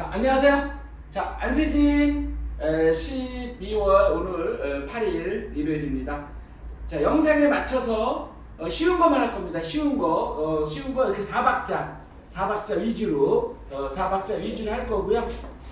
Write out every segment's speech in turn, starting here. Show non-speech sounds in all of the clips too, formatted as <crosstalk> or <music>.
자, 안녕하세요. 자, 안세진 에, 12월 오늘 에, 8일 일요일입니다. 자, 영상에 맞춰서 어, 쉬운 것만 할 겁니다. 쉬운 거, 어, 쉬운 거 이렇게 4박자, 4박자 위주로, 어, 4박자 위주로 할 거고요.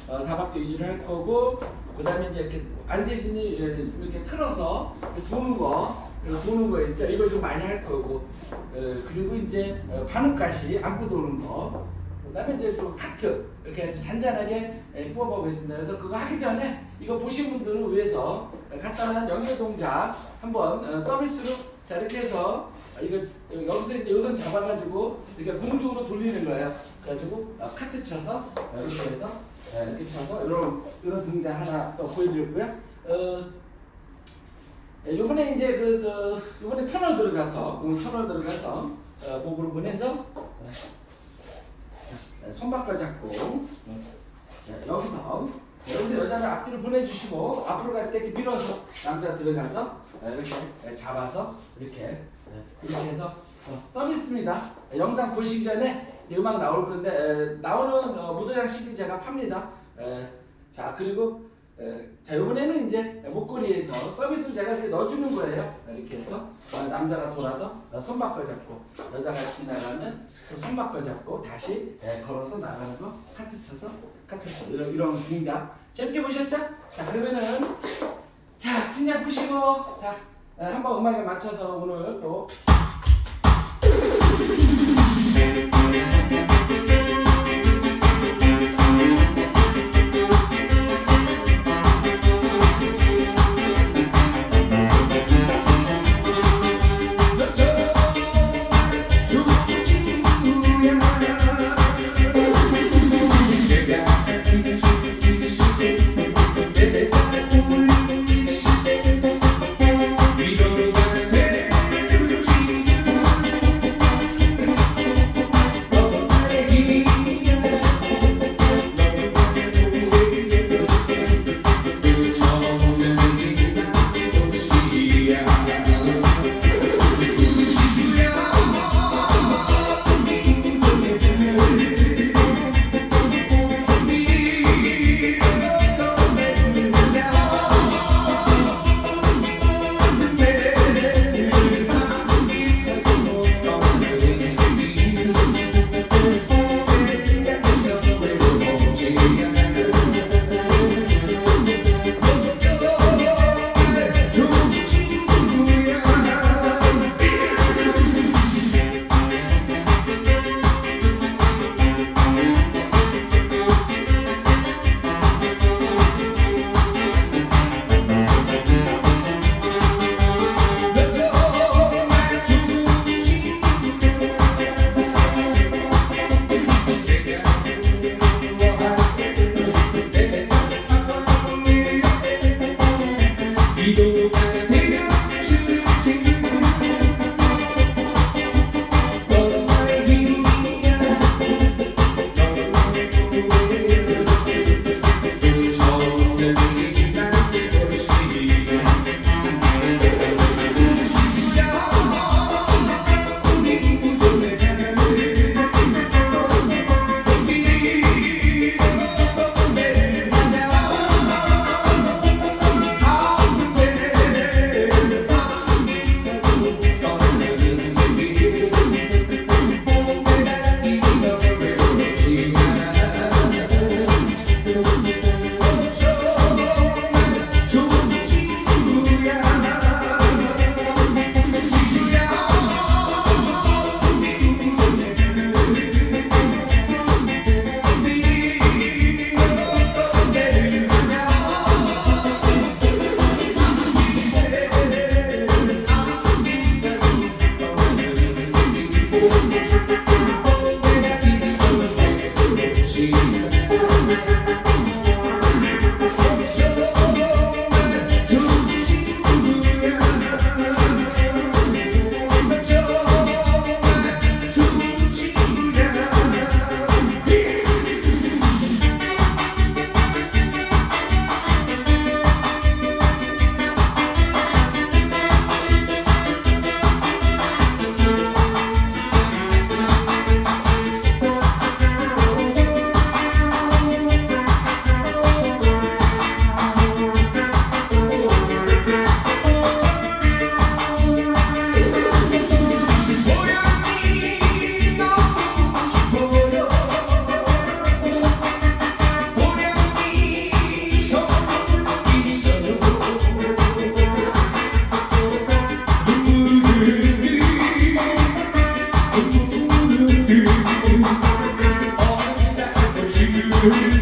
어, 4박자 위주로 할 거고, 그 다음에 이제 이렇게 안세진이 에, 이렇게 틀어서 도는 거, 도는 거 있죠. 이거 좀 많이 할 거고, 어, 그리고 이제 어, 반응가시 안고 도는 거, 그다음에 이제 또 카트 이렇게 잔잔하게 예, 뽑아보겠습니다. 그래서 그거 하기 전에 이거 보신 분들을 위해서 간단한 연결 동작 한번 어, 서비스로 자 이렇게 해서 어, 이거 여기서 이제 요선 잡아가지고 이렇게 공중으로 돌리는 거예요. 그래가지고 어, 카트 쳐서 어, 이렇게 해서 예, 이렇게 쳐서 이런 이런 동작 하나 또 보여드렸고요. 어, 예, 요번에 이제 그, 그 요번에 터널 들어가서 오늘 터널 들어가서 어, 목으로 보내서 손바닥 잡고 자, 여기서 여기서 여자를 앞뒤로 보내주시고 앞으로 갈 때 이렇게 밀어서 남자 들어가서 이렇게 잡아서 이렇게 이렇게 해서 어, 서비스입니다. 영상 보시기 전에 이 음악 나올 건데 에, 나오는 어, 무도장 CD 제가 팝니다. 에, 자 그리고 에, 자 이번에는 이제 목걸이에서 서비스 제가 이렇게 넣어주는 거예요. 이렇게 해서 어, 남자가 돌아서 어, 손바닥 잡고 여자가 지나가면 또 손바닥 잡고 다시 에, 걸어서 나가는 거 카트 쳐서 카트 쳐서 이런 이런 동작 재밌게 보셨죠? 자 그러면은 자 긴장 푸시고 자 에, 한번 음악에 맞춰서 오늘 또 고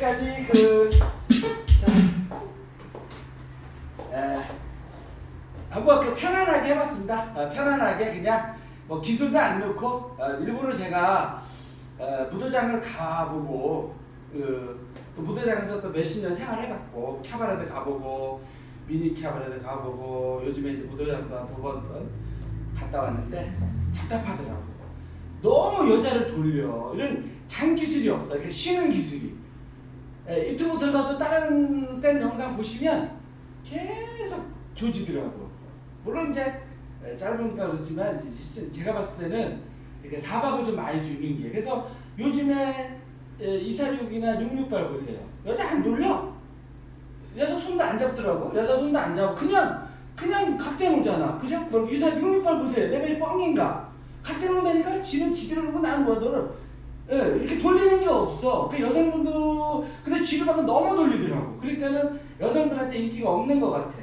자 여기까지 그 한번 그 편안하게 해봤습니다. 어, 편안하게 그냥 뭐 기술도 안 넣고 어, 일부러 제가 어, 무도장을 가보고 그, 또 무도장에서 또 몇십 년 생활해봤고 캬바레도 가보고 미니 캬바레도 가보고 요즘에 이제 무도장도 한두번 갔다 왔는데 답답하더라고. 너무 여자를 돌려 이런 장 기술이 없어. 이렇게 쉬는 기술이. 예, 유튜브 들어가도 다른 쌤 영상 보시면 계속 조지더라고. 물론 이제 예, 짧으니까 그렇지만 실제 제가 봤을 때는 이렇게 사박을 좀 많이 주는 게 그래서 요즘에 예, 246이나 668 보세요. 여자 안 돌려. 여자 손도 안 잡더라고. 여자 손도 안 잡고 그냥 그냥 각자 놀잖아. 그죠? 뭐 246, 668 보세요. 내 벨이 뻥인가? 각자 논다니까 지는 지대로 놓고 나는 거야 너를 예, 이렇게 돌리는 게 없어. 그 여성분도 근데 지루하고 너무 돌리더라고. 그러니까는 여성들한테 인기가 없는 것 같아.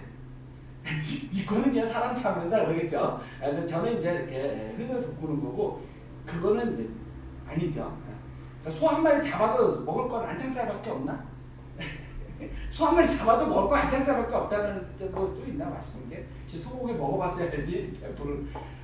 <laughs> 이거는 그냥 사람 잡는다 그러겠죠? 저는 이제 이렇게 흥을 돋구는 거고 그거는 이제 아니죠. 그러니까 소한 마리 잡아도 먹을 건 안창살밖에 없나? <laughs> 소 한 마리 잡아도 먹을 거 안창살밖에 없다는 뭐또 있나? 맛있는 게? 소고기 먹어봤어야지.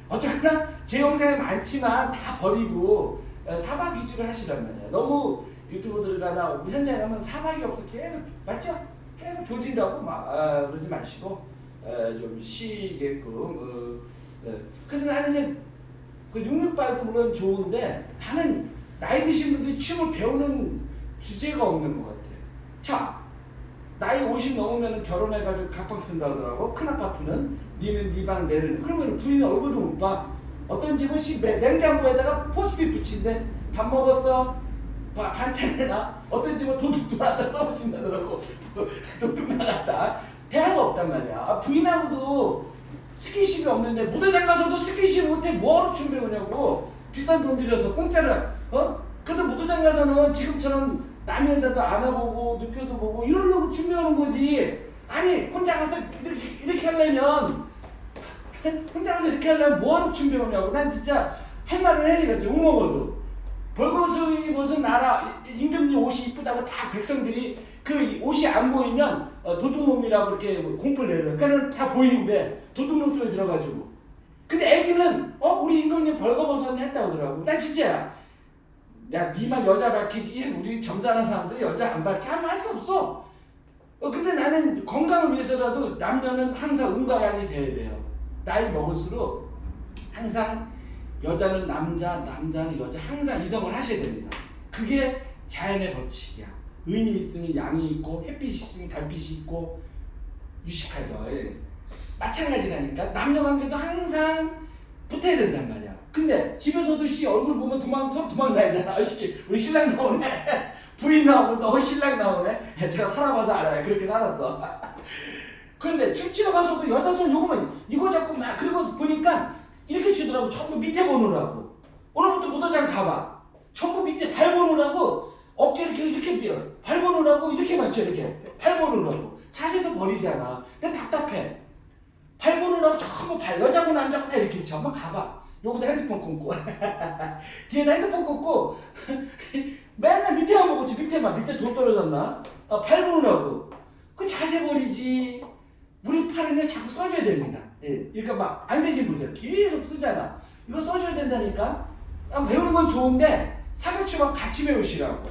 어쨌거나? 제 영상이 많지만 다 버리고 어, 사박 위주로 하시란 말이야 너무 유튜브 들어가나 현장에 가면 사박이 없어 계속 맞죠? 계속 조진다고 막 아, 그러지 마시고 어, 좀 쉬게끔 어, 어. 그래서 나는 이제 그 668도 물론 좋은데 나는 나이 드신 분들이 춤을 배우는 주제가 없는 것 같아. 자, 나이 50 넘으면 결혼해가지고 각방 쓴다 하더라고. 큰 아파트는 니는 니 방 내는 그러면 부인 얼굴도 못 봐. 어떤 집은 씨, 매- 냉장고에다가 포스트잇 붙인대. 밥 먹었어? 바- 반찬 내놔? 어떤 집은 도둑 들어왔다 써보신다더라고. <laughs> 도둑 나갔다. 대화가 없단 말이야. 아, 부인하고도 스킨십이 없는데 무대장 가서도 스킨십 못해 뭐하러 춤 배우냐고 비싼 돈 들여서 공짜로 어? 그래도 무도장 가서는 지금처럼 남의 여자도 안아보고 눕혀도 보고 이러려고 춤 배우는 거지 아니 혼자 가서 이렇게 이렇게 하려면 혼자 가서 이렇게 하려면 뭐하러 준비해 오냐고. 난 진짜 할 말을 해야겠어 욕먹어도. 벌거숭이 입어서 나라 임금님 옷이 이쁘다고 다 백성들이 그 옷이 안 보이면 어, 도둑놈이라고 이렇게 공포를 내려 그러니까 다 보이는데 도둑놈 소리 들어가지고. 근데 애기는 어 우리 임금님 벌거벗었네 했다고 그러더라고. 난 진짜야 야 니만 여자 밝히지. 우리 점잖은 사람들 여자 안 밝혀. 하면 할 수 없어. 어 근데 나는 건강을 위해서라도 남녀는 항상 음과 양이 돼야 돼요 나이 먹을수록 항상 여자는 남자, 남자는 여자 항상 이성을 하셔야 됩니다. 그게 자연의 법칙이야. 음이 있으면 양이 있고 햇빛이 있으면 달빛이 있고 유식하죠. 예. 마찬가지라니까 남녀 관계도 항상 붙어야 된단 말이야. 근데 집에서도 씨 얼굴 보면 도망 도망다니잖아. <laughs> 씨 우리 신랑 나오네. <laughs> 부인 나오고 너 신랑 나오네. <laughs> 제가 살아봐서 알아요. 그렇게 살았어. 근데 춤추러 가서도 여자 손 요거만 이거 잡고 막 그리고 보니까 이렇게 주더라고. 전부 밑에 보느라고. 오늘부터 무도장 가봐. 전부 밑에 발 보느라고. 어깨 이렇게 이렇게 비어 발 보느라고 이렇게 맞춰 이렇게. 발 보느라고. 자세도 버리잖아. 근데 답답해. 발 보느라고 전부 발 여자고 남자고 다 이렇게 한번 가봐. 요거다 핸드폰 끊고. <laughs> 뒤에다 핸드폰 끊고. <laughs> 맨날 밑에만 보고 있지. 밑에만. 밑에 돈 떨어졌나? 아, 발 보느라고. 그 자세 버리지 우리 팔에는 자꾸 써줘야 됩니다. 예, 그러니까 막 안세진 보세요. 계속 쓰잖아. 이거 써줘야 된다니까. 아, 배우는 건 좋은데 사교치만 같이 배우시라고.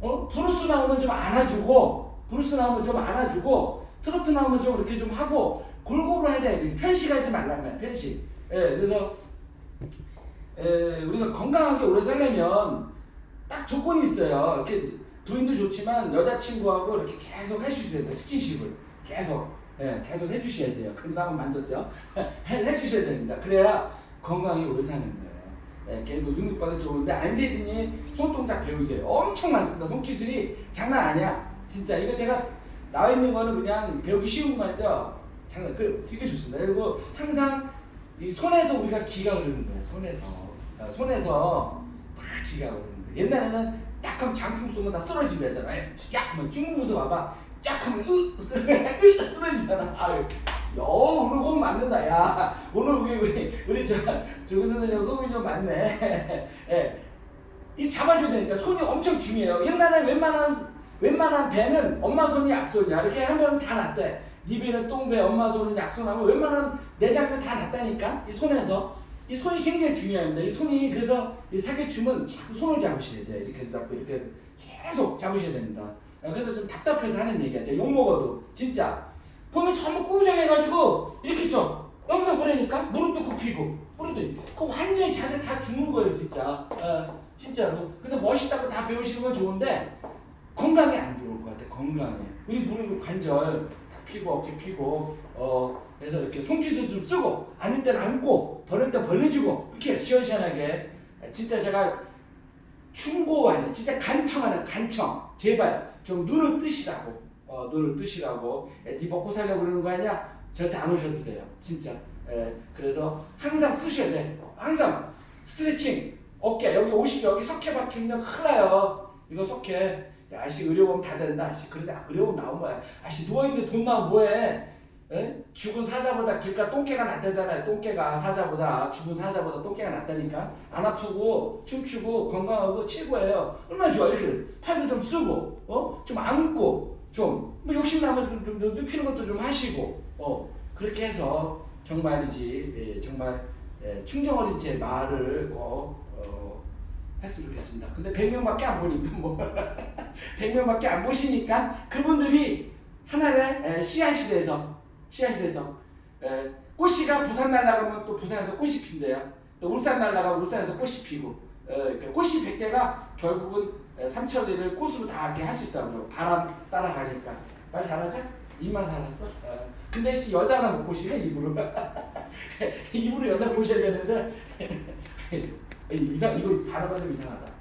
어? 브루스 나오면 좀 안아주고, 브루스 나오면 좀 안아주고, 트로트 나오면 좀 이렇게 좀 하고 골고루 하자. 편식하지 말라면 편식. 예, 그래서 에, 우리가 건강하게 오래 살려면 딱 조건이 있어요. 이렇게 부인도 좋지만 여자친구하고 이렇게 계속 해주셔야 돼요. 스킨십을 계속. 예, 계속 해주셔야 돼요. 한번 만졌죠? <laughs> 해, 해주셔야 됩니다. 그래야 건강히 오래 사는 거예요. 예, 걔 노중육바도 좋은데 안세진이 손동작 배우세요. 엄청 많습니다. 손기술이 장난 아니야. 진짜 이거 제가 나와 있는 거는 그냥 배우기 쉬운 거 아니죠? 장난 그 되게 좋습니다. 그리고 항상 이 손에서 우리가 기가 흐르는 거예요. 손에서 어, 손에서 다 기가 흐르는 거예요. 옛날에는 딱 하면 장풍 쏘면 다 쓰러지게 되잖아. 야, 뭐 중국 무서 봐봐. 쫙 하면 으 쓰러지잖아. 아유, 야, 오늘 호흡 맞는다. 야, 오늘 우리 우리 우리 저 조교 선생님 호흡이 좀 맞네. <laughs> 예, 이 잡아줘야 되니까 손이 엄청 중요해요. 옛날에 웬만한 웬만한 배는 엄마 손이 약손이야. 이렇게 하면 다 낫대. 네 배는 똥배, 엄마 손은 약손하면 웬만한 내장은 다 낫다니까. 이 손에서 이 손이 굉장히 중요합니다. 이 손이 그래서 이 사기춤은 자꾸 손을 잡으셔야 돼요. 이렇게 잡고 이렇게 계속 잡으셔야 됩니다. 어, 그래서 좀 답답해서 하는 얘기야. 제가 욕 먹어도 진짜 보면 전부 꾸정해가지고 이렇게 좀 여기서 보내니까 무릎도 굽히고 무릎도 그 완전히 자세 다 죽는 거예요 진짜. 어, 진짜로. 근데 멋있다고 다 배우시는 건 좋은데 건강에 안 좋을 것 같아. 건강에. 우리 무릎 관절 다 피고 어깨 피고 어 그래서 이렇게 손기도 좀 쓰고 앉을 때는 앉고 벌릴 때 벌려주고 이렇게 시원시원하게 진짜 제가 충고 하는 진짜 간청하는 간청 제발 좀 눈을 뜨시라고. 어, 눈을 뜨시라고. 에, 네 먹고 살려고 그러는 거 아니야? 절대 안 오셔도 돼요. 진짜. 에, 그래서 항상 쓰셔야 돼. 항상 스트레칭. 어깨 여기 옷이 여기 석회 박히면 나요. 이거 석회. 야, 아씨 의료보험 다 된다. 아씨 그런데 아, 의료보험 나온 거야. 아씨 누워있는데 돈 나오면 뭐해 에? 죽은 사자보다 길가 똥개가 낫다잖아요. 똥개가 사자보다 죽은 사자보다 똥개가 낫다니까. 안 아프고 춤추고 건강하고 최고예요. 얼마나 좋아 이렇게 팔도 좀 쓰고 어좀 안고 좀 뭐 욕심 나면 좀, 좀, 좀 눕히는 것도 좀 하시고 어 그렇게 해서 정말이지 예, 정말 예, 충정 어린 제 말을 꼭 어, 했으면 좋겠습니다. 근데 100명밖에 안 보니까 뭐 <laughs> 100명밖에 안 보시니까 그분들이 하나의 에, 씨앗이 돼서 돼서 에, 꽃이가 부산 날라가면 또 부산에서 꽃이 핀대요. 또 울산 날라가면 울산에서 꽃이 피고 에, 그 꽃이 100개가 결국은 에, 삼천리를 꽃으로 다 이렇게 할 수 있다고요. 바람 따라가니까 말 잘하자? 입만 살았어? 어. 근데 씨 여자나 못 보시네 입으로 <laughs> 입으로 여자 보셔야 되는데 <laughs> 이상 이거 단어가 좀 이상하다.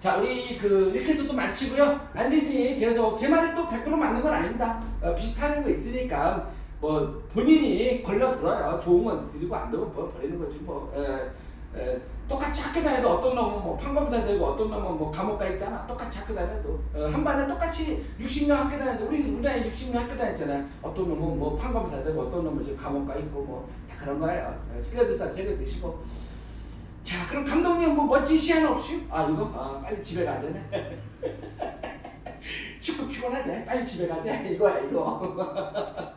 자, 우리 그 이렇게 해서 또 마치고요. 안세진이 계속 제 말이 또 100% 맞는 건 아닙니다. 어, 비슷한 거 있으니까 뭐 본인이 걸려 들어요. 좋은 건 드리고 안 되면 뭐 버리는 거지 뭐. 에, 에, 똑같이 학교 다녀도 어떤 놈은 뭐 판검사 되고 어떤 놈은 뭐 감옥 가 있잖아. 똑같이 학교 다녀도 어, 한 반에 똑같이 60년 학교 다녀도 우리 우리나라에 60년 학교 다녔잖아요. 어떤 놈은 뭐 판검사 되고 어떤 놈은 지금 감옥 가 있고 뭐 다 그런 거예요. 에, 살려드사 챙겨 드시고. 자 그럼 감독님 뭐 멋진 시한 없이? 아 이거 아, 빨리 집에 가자네. 축구 피곤하대. 빨리 집에 가자. <laughs> <laughs> 이거야 이거. <laughs>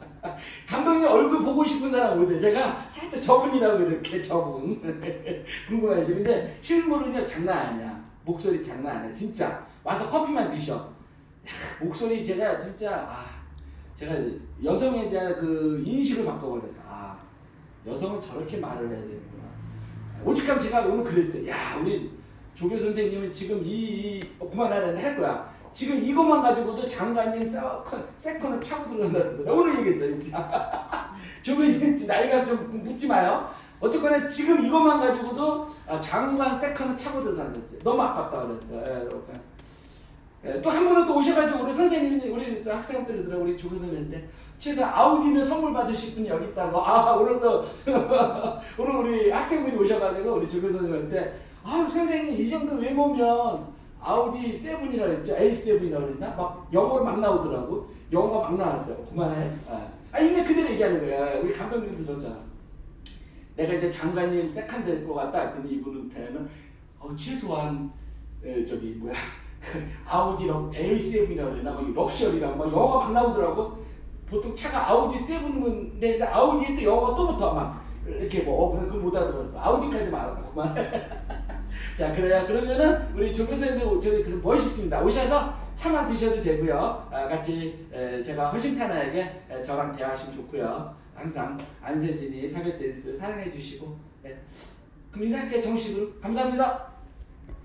감독님 얼굴 보고 싶은 사람 오세요. 제가 살짝 저분이라고 이렇게 저분 궁금하시죠? 근데 실물은요 장난 아니야. 목소리 장난 아니야. 진짜 와서 커피만 드셔. 야, 목소리 제가 진짜 아 제가 여성에 대한 그 인식을 바꿔버려서 아 여성은 저렇게 말을 해야 되는구나. 오직하면 제가 오늘 그랬어요. 야 우리 조교 선생님은 지금 이, 이 어, 그만하려는 할 거야. 지금 이것만 가지고도 장관님 세컨, 세컨을 차고 들어간다면서 오늘 얘기했어요 진짜 <laughs> 조교님 나이가 좀 묻지 마요 어쨌거나 지금 이것만 가지고도 아, 장관 세컨을 차고 들어간다지 너무 아깝다 그랬어요. 예, 또한 분은 또 오셔가지고 우리 선생님이 우리 또 학생들이더라고 우리 조교 선생님한테. 최소 아우디는 선물 받으실 분이 여기 있다고. 아 오늘도 <laughs> 오늘 우리 학생분이 오셔가지고 우리 조교 선생님한테 아 선생님 이 정도 외모면 아우디 세븐이라 그랬죠? A7이라 그랬나? 막 영어로 막 나오더라고. 영어가 막 나왔어요. 그만해. 아, 아 이게 그대로 얘기하는 거야. 우리 감독님도 들었잖아. 내가 이제 장관님 세컨 될것 같다. 했더니 이분한테는 어, 최소한 에, 저기 뭐야. 그 <laughs> 아우디랑 A7이라 그랬나? 막 럭셔리랑 막 영어가 막 나오더라고. 보통 차가 아우디 7인데 아우디에 또 영어가 또 붙어. 막 이렇게 뭐 어, 그래 그못 알아들었어. 아우디까지 그만 <laughs> 자 그래요 그러면은 우리 조 교수님도 저기 그 멋있습니다. 오셔서 차만 드셔도 되고요. 아, 같이 에, 제가 허심탄회하게 에, 저랑 대화하시면 좋고요. 항상 안세진이 사교 댄스 사랑해 주시고 네. 그럼 인사할게요 정식으로. 감사합니다